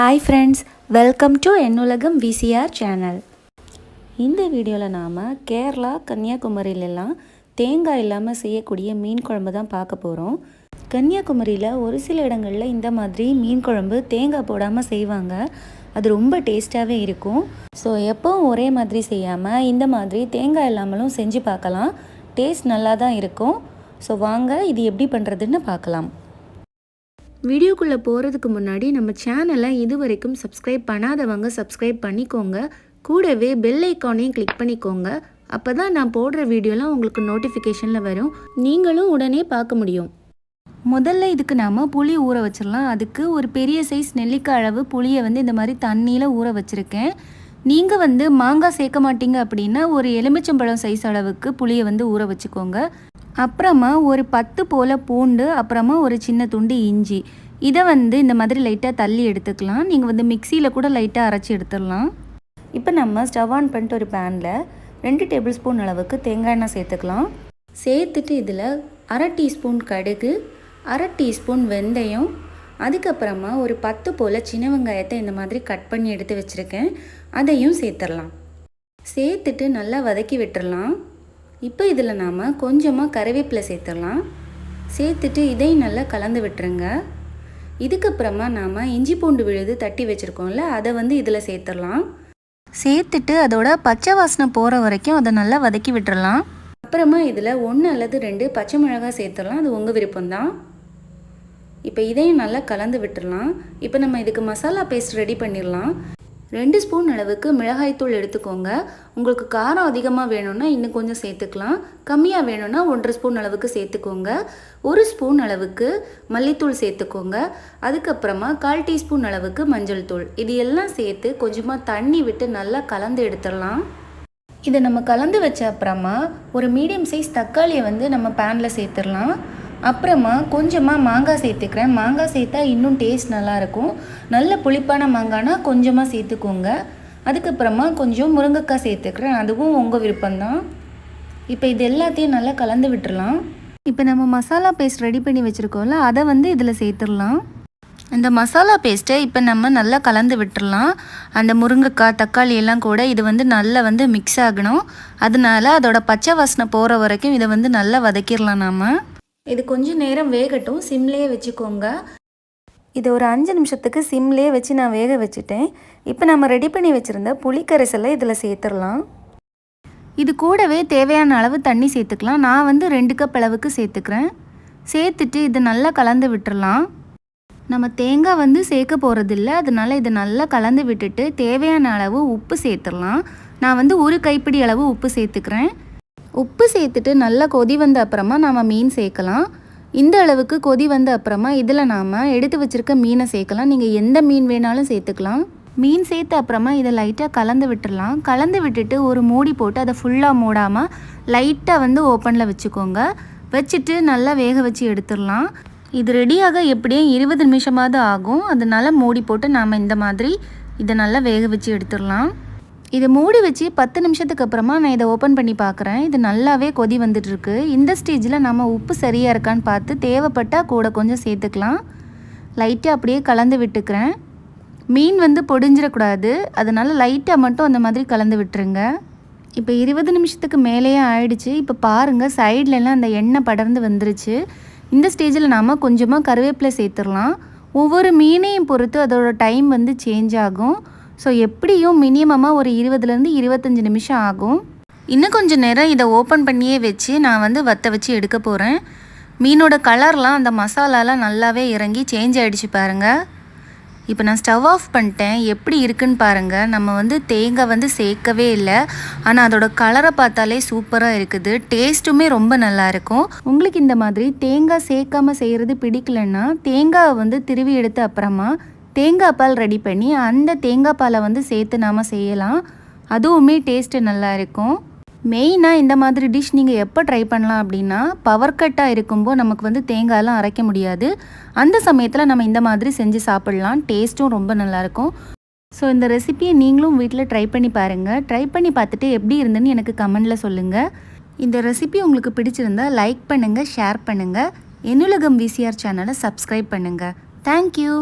Hi friends welcome to என்னுலகம் VCR channel இந்த வீடியோவில் நாம் கேரளா கன்னியாகுமரியிலலாம் தேங்காய் இல்லாமல் செய்யக்கூடிய மீன் குழம்பு தான் பார்க்க போகிறோம் கன்னியாகுமரியில் ஒரு சில இடங்களில் இந்த மாதிரி மீன் குழம்பு தேங்காய் போடாமல் செய்வாங்க. அது ரொம்ப டேஸ்ட்டாகவே இருக்கும். ஸோ எப்போவும் ஒரே மாதிரி செய்யாமல் இந்த மாதிரி தேங்காய் இல்லாமலும் செஞ்சு பார்க்கலாம். டேஸ்ட் நல்லா தான் இருக்கும். ஸோ வாங்க இது எப்படி பண்ணுறதுன்னு பார்க்கலாம். வீடியோக்குள்ளே போகிறதுக்கு முன்னாடி நம்ம சேனலை இது வரைக்கும் சப்ஸ்கிரைப் பண்ணாதவங்க சப்ஸ்கிரைப் பண்ணிக்கோங்க. கூடவே பெல் ஐக்கானையும் கிளிக் பண்ணிக்கோங்க. அப்போ தான் நான் போடுற வீடியோலாம் உங்களுக்கு நோட்டிஃபிகேஷனில் வரும். நீங்களும் உடனே பார்க்க முடியும். முதல்ல இதுக்கு நாம் புளி ஊற வச்சிடலாம். அதுக்கு ஒரு பெரிய சைஸ் நெல்லிக்காய் அளவு புளியை வந்து இந்த மாதிரி தண்ணியில் ஊற வச்சுருக்கேன். நீங்கள் வந்து மாங்காய் சேர்க்க மாட்டீங்க அப்படின்னா ஒரு எலுமிச்சம்பழம் சைஸ் அளவுக்கு புளியை வந்து ஊற வச்சுக்கோங்க. அப்புறமா ஒரு பத்து போல் பூண்டு அப்புறமா ஒரு சின்ன துண்டு இஞ்சி. இதை வந்து இந்த மாதிரி லைட்டாக தள்ளி எடுத்துக்கலாம். நீங்கள் வந்து மிக்சியில் கூட லைட்டாக அரைச்சி எடுத்துடலாம். இப்போ நம்ம ஸ்டவ் ஆன் பண்ணிட்டு ஒரு பேனில் ரெண்டு டேபிள் ஸ்பூன் அளவுக்கு தேங்காய் எண்ணெய் சேர்த்துக்கலாம். சேர்த்துட்டு இதில் அரை டீஸ்பூன் கடுகு அரை டீஸ்பூன் வெந்தயம் அதுக்கப்புறமா ஒரு பத்து போல் சின்ன வெங்காயத்தை இந்த மாதிரி கட் பண்ணி எடுத்து வச்சுருக்கேன். அதையும் சேர்த்துடலாம். சேர்த்துட்டு நல்லா வதக்கி விட்டுடலாம். இப்போ இதில் நாம் கொஞ்சமாக கருவேப்பிலை சேர்த்துடலாம். சேர்த்துட்டு இதையும் நல்லா கலந்து விட்டுருங்க. இதுக்கப்புறமா நாம் இஞ்சி பூண்டு விழுது தட்டி வச்சுருக்கோம்ல அதை வந்து இதில் சேர்த்துடலாம். சேர்த்துட்டு அதோட பச்சை வாசனை போகிற வரைக்கும் அதை நல்லா வதக்கி விட்டுடலாம். அப்புறமா இதில் ஒன்று அல்லது ரெண்டு பச்சை மிளகாய் சேர்த்துடலாம். அது உங்கள் விருப்பம்தான். இப்போ இதையும் நல்லா கலந்து விட்டுடலாம். இப்போ நம்ம இதுக்கு மசாலா பேஸ்ட் ரெடி பண்ணிடலாம். ரெண்டு ஸ்பூன் அளவுக்கு மிளகாய்த்தூள் எடுத்துக்கோங்க. உங்களுக்கு காரம் அதிகமாக வேணும்னா இன்னும் கொஞ்சம் சேர்த்துக்கலாம். கம்மியாக வேணும்னா ஒன்றரை ஸ்பூன் அளவுக்கு சேர்த்துக்கோங்க. ஒரு ஸ்பூன் அளவுக்கு மல்லித்தூள் சேர்த்துக்கோங்க. அதுக்கப்புறமா கால் டீஸ்பூன் அளவுக்கு மஞ்சள் தூள். இது எல்லாம் சேர்த்து கொஞ்சமாக தண்ணி விட்டு நல்லா கலந்து எடுத்துடலாம். இதை நம்ம கலந்து வச்ச அப்புறமா ஒரு மீடியம் சைஸ் தக்காளியை வந்து நம்ம பேனில் சேர்த்துடலாம். அப்புறமா கொஞ்சமாக மாங்காய் சேர்த்துக்கிறேன். மாங்காய் சேர்த்தா இன்னும் டேஸ்ட் நல்லாயிருக்கும். நல்ல புளிப்பான மாங்காய்னா கொஞ்சமாக சேர்த்துக்கோங்க. அதுக்கப்புறமா கொஞ்சம் முருங்கைக்காய் சேர்த்துக்கிறேன். அதுவும் உங்கள் விருப்பம்தான். இப்போ இது எல்லாத்தையும் நல்லா கலந்து விட்டுறலாம். இப்போ நம்ம மசாலா பேஸ்ட் ரெடி பண்ணி வச்சுருக்கோம்ல அதை வந்து இதில் சேர்த்துடலாம். இந்த மசாலா பேஸ்ட்டை இப்போ நம்ம நல்லா கலந்து விட்டுடலாம் அந்த முருங்கைக்காய் தக்காளி எல்லாம் கூட இது வந்து நல்லா வந்து மிக்ஸ் ஆகணும். அதனால அதோட பச்சை வாசனை போகிற வரைக்கும் இதை வந்து நல்லா வதக்கிடலாம் நாம். இது கொஞ்சம் நேரம் வேகட்டும். சிம்லேயே வச்சுக்கோங்க. இது ஒரு அஞ்சு நிமிஷத்துக்கு சிம்லேயே வச்சு நான் வேக வச்சுட்டேன். இப்போ நம்ம ரெடி பண்ணி வச்சுருந்த புளிக்கரைசலை இதில் சேர்த்துடலாம். இது கூடவே தேவையான அளவு தண்ணி சேர்த்துக்கலாம். நான் வந்து ரெண்டு கப் அளவுக்கு சேர்த்துக்கிறேன். சேர்த்துட்டு இது நல்லா கலந்து விட்டுடலாம் நம்ம தேங்காய் வந்து சேர்க்க போகிறதில்ல அதனால இதை நல்லா கலந்து விட்டுட்டு தேவையான அளவு உப்பு சேர்த்துடலாம். நான் வந்து ஒரு கைப்பிடி அளவு உப்பு சேர்த்துக்கிறேன். உப்பு சேர்த்துட்டு நல்லா கொதி வந்த அப்புறமா நாம் மீன் சேர்க்கலாம். இந்த அளவுக்கு கொதி வந்த அப்புறமா இதில் நாம் எடுத்து வச்சுருக்க மீனை சேர்க்கலாம். நீங்கள் எந்த மீன் வேணாலும் சேர்த்துக்கலாம். மீன் சேர்த்த அப்புறமா இதை லைட்டாக கலந்து விட்டுடலாம் கலந்து விட்டுட்டு ஒரு மூடி போட்டு அதை ஃபுல்லாக மூடாமல் லைட்டாக வந்து ஓப்பனில் வச்சுக்கோங்க. வச்சுட்டு நல்லா வேக வச்சு எடுத்துடலாம். இது ரெடியாக எப்படியும் இருபது நிமிஷமாவது ஆகும். அதனால மூடி போட்டு நாம் இந்த மாதிரி இதை நல்லா வேக வச்சு எடுத்துடலாம். இதை மூடி வச்சு பத்து நிமிஷத்துக்கு அப்புறமா நான் இதை ஓப்பன் பண்ணி பார்க்குறேன். இது நல்லாவே கொதி வந்துட்டுருக்கு. இந்த ஸ்டேஜில் நம்ம உப்பு சரியாக இருக்கான்னு பார்த்து தேவைப்பட்டால் கூட கொஞ்சம் சேர்த்துக்கலாம். லைட்டாக அப்படியே கலந்து விட்டுக்கிறேன். மீன் வந்து பொடிஞ்சிடக்கூடாது. அதனால் லைட்டாக மட்டும் அந்த மாதிரி கலந்து விட்டுருங்க. இப்போ இருபது நிமிஷத்துக்கு மேலேயே ஆயிடுச்சு. இப்போ பாருங்கள் சைட்லலாம் அந்த எண்ணெய் படர்ந்து வந்துருச்சு. இந்த ஸ்டேஜில் நாம் கொஞ்சமாக கருவேப்பிலை சேர்த்துடலாம். ஒவ்வொரு மீனையும் பொறுத்து அதோடய டைம் வந்து சேஞ்ச் ஆகும். ஸோ எப்படியும் மினிமமாக ஒரு இருபதுலேருந்து இருபத்தஞ்சி நிமிஷம் ஆகும். இன்னும் கொஞ்சம் நேரம் இதை ஓப்பன் பண்ணியே வச்சு நான் வந்து வத்த வச்சு எடுக்க போகிறேன் மீனோட கலர்லாம் அந்த மசாலாலாம் நல்லாவே இறங்கி சேஞ்ச் ஆகிடுச்சு பாருங்கள் இப்போ நான் ஸ்டவ் ஆஃப் பண்ணிட்டேன். எப்படி இருக்குன்னு பாருங்கள் நம்ம வந்து தேங்காய் வந்து சேர்க்கவே இல்லை. ஆனால் அதோட கலரை பார்த்தாலே சூப்பராக இருக்குது. டேஸ்ட்டுமே ரொம்ப நல்லா இருக்கும். உங்களுக்கு இந்த மாதிரி தேங்காய் சேர்க்காம செய்கிறது பிடிக்கலன்னா தேங்காவை வந்து திருவி எடுத்த அப்புறமா தேங்காய் பால் ரெடி பண்ணி அந்த தேங்காய் பாலை வந்து சேர்த்து நாம் செய்யலாம். அதுவுமே டேஸ்ட்டு நல்லா இருக்கும். மெயினாக இந்த மாதிரி டிஷ் நீங்கள் எப்போ ட்ரை பண்ணலாம் அப்படின்னா பவர் கட்டாக இருக்கும்போது நமக்கு வந்து தேங்காயெல்லாம் அரைக்க முடியாது. அந்த சமயத்தில் நம்ம இந்த மாதிரி செஞ்சு சாப்பிட்லாம். டேஸ்ட்டும் ரொம்ப நல்லாயிருக்கும் ஸோ இந்த ரெசிபியை நீங்களும் வீட்டில் ட்ரை பண்ணி பாருங்கள் ட்ரை பண்ணி பார்த்துட்டு எப்படி இருந்துன்னு எனக்கு கமெண்டில் சொல்லுங்கள் இந்த ரெசிபி உங்களுக்கு பிடிச்சிருந்தா லைக் பண்ணுங்கள் ஷேர் பண்ணுங்கள் என்னுலகம் விசிஆர் சேனலை சப்ஸ்கிரைப் பண்ணுங்கள் தேங்க்யூ